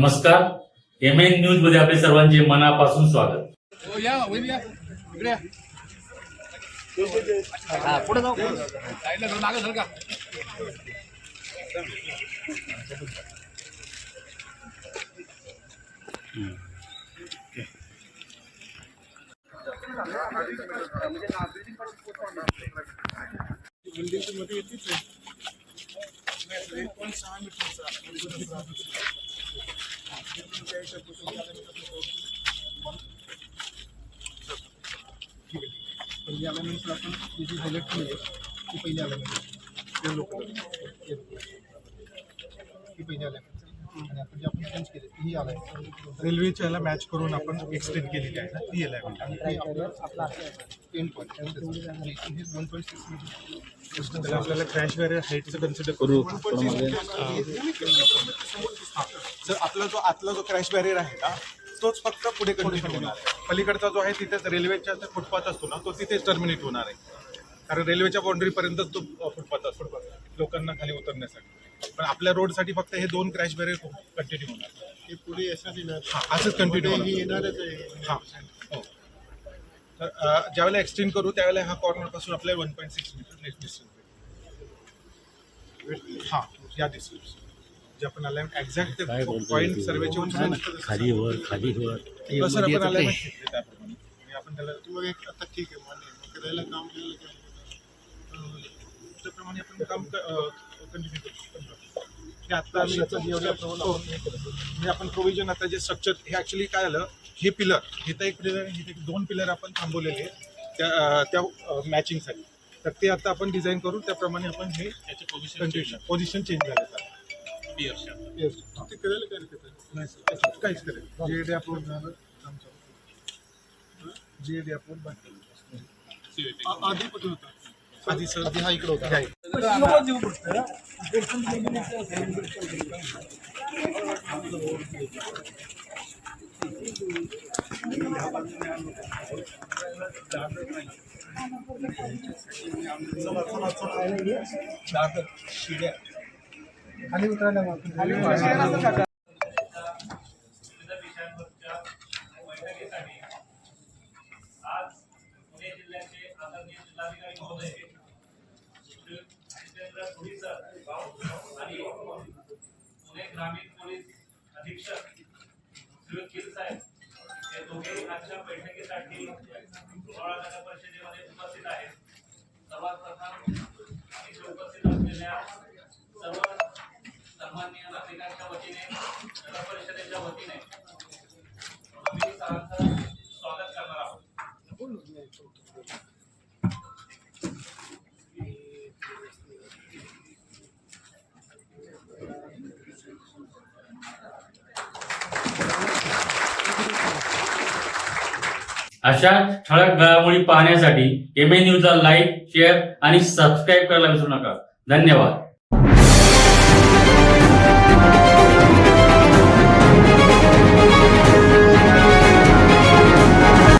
नमस्कार. M N न्यूजमध्ये आपले सर्वांचे मनापासून स्वागत. पहिली आल्यानंतर आपण ही जी हायलाईट केली आहे ती पहिली आल्यानंतर ते लोक ही पहिली आणि आपण जे आपण चेंज केले तीही आल्यानंतर रेल्वेच्या याला मॅच करून आपण एक्सटेंड केलेली आहे ना ती याला आणि ते आपलं टेन पॉईंट हे. वन पॉईंट सिक्स त्याला आपल्याला क्रॅश वॅरियर हाईटचं कन्सिडर करू सर आपला जो आतला जो क्रॅश बॅरियर आहे ना तोच फक्त पुढे कंटिन्यू होणार आहे. पलीकडचा जो आहे तिथेच रेल्वेच्या फुटपाथ असतो ना तो तिथेच टर्मिनेट होणार आहे. कारण रेल्वेच्या बाउंड्रीपर्यंत तो फुटपाथ असतो. लोकांना खाली उतरण्यासाठी. पण आपल्या रोडसाठी फक्त हे दोन क्रॅश बॅरियर कंटिन्यू होणार. हे पुढे हा असंच कंटिन्यू येणारच आहे. हा हो. तर ज्यावेळेला एक्सटेंड करू त्यावेळेला हा कॉर्नरपासून आपल्याला one point six metre distance हा या डिस्टन्स जे आपण अलाइन एक्झॅक्ट पॉईंट सर्वेचे खाली वर खाली वर. कसं आपण घेतले त्याप्रमाणे? आणि आपण त्याला मग एक आता ठीक आहे मान्य मग करायला काम केलं की त्याप्रमाणे आपण काम कंटिन्यू हे आता आम्ही याचं जेवढ्या हो. म्हणजे आपण प्रोव्हिजन आता जे स्ट्रक्चर हे ऍक्च्युली काय आलं? हे पिलर इथं एक पिलर आणि इथे दोन पिलर आपण थांबवलेले त्या त्या मॅचिंगसाठी तर ते आता आपण डिझाईन करू त्याप्रमाणे आपण हे कंटिन्यू पोझिशन चेंज झाले. Yes. ते करायला काय हरकत आहे नाही सर काहीच करेल. जे डे अप्रूव्ह झालं काम चालू. जे डे अप्रूव्ह बाकी आधी कुठे होता? आधी सर हा इकडे होता. उतरायला मग. खाली उतरायला. विविध विषयांवरच्या बैठकीसाठी आज पुणे जिल्ह्याचे आदरणीय जिल्हाधिकारी महोदय श्री जितेंद्र पुरीसर आणि पुणे ग्रामीण पोलीस अधीक्षक साहेब हे दोघे आजच्या बैठकीसाठी सोळा नगर परिषदेमध्ये उपस्थित आहेत सर्वात प्रथम उपस्थित असलेल्या नागरिकांच्या वतीने नगर परिषदेच्या वतीने स्वागत करणार आहोत. अशा ठळक घडामोडी पाहण्यासाठी एम ए न्यूजला लाईक शेअर आणि सबस्क्राईब करायला विसरू नका. धन्यवाद.